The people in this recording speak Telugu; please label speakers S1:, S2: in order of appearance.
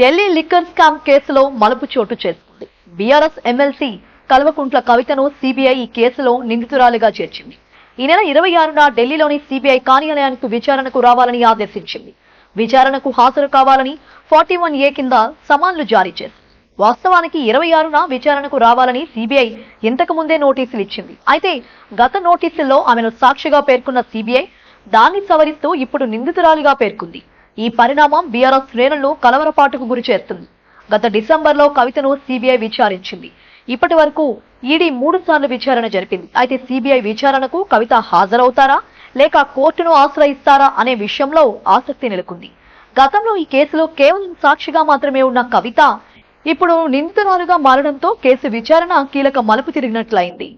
S1: ఢిల్లీ లిక్కర్ స్కామ్ కేసులో మలుపు చోటు చేసుకుంది. బీఆర్ఎస్ ఎమ్మెల్సీ కల్వకుంట్ల కవితను సిబిఐ ఈ కేసులో నిందితురాలిగా చేర్చింది. ఈ నెల ఇరవై ఆరున ఢిల్లీలోని సిబిఐ కార్యాలయానికి విచారణకు రావాలని ఆదేశించింది. విచారణకు హాజరు కావాలని ఫార్టీ వన్ ఏ కింద సమాన్లు జారీ చేసింది వాస్తవానికి ఇరవై ఆరున విచారణకు రావాలని సిబిఐ ఇంతకు ముందే నోటీసులు ఇచ్చింది. అయితే గత నోటీసుల్లో ఆమెను సాక్షిగా పేర్కొన్న సిబిఐ దాన్ని సవరిస్తూ ఇప్పుడు నిందితురాలిగా పేర్కొంది. ఈ పరిణామం బీఆర్ఎస్ శ్రేణులను కలవరపాటుకు గురి చేస్తుంది గత డిసెంబర్లో కవితను సిబిఐ విచారించింది. ఇప్పటి వరకు ఈడీ మూడు సార్లు విచారణ జరిపింది. అయితే సిబిఐ విచారణకు కవిత హాజరవుతారా? లేక కోర్టును ఆశ్రయిస్తారా అనే విషయంలో ఆసక్తి నెలకొంది. గతంలో ఈ కేసులో కేవలం సాక్షిగా మాత్రమే ఉన్న కవిత ఇప్పుడు నిందితురాలుగా మారడంతో కేసు విచారణ కీలక మలుపు తిరిగినట్లయింది.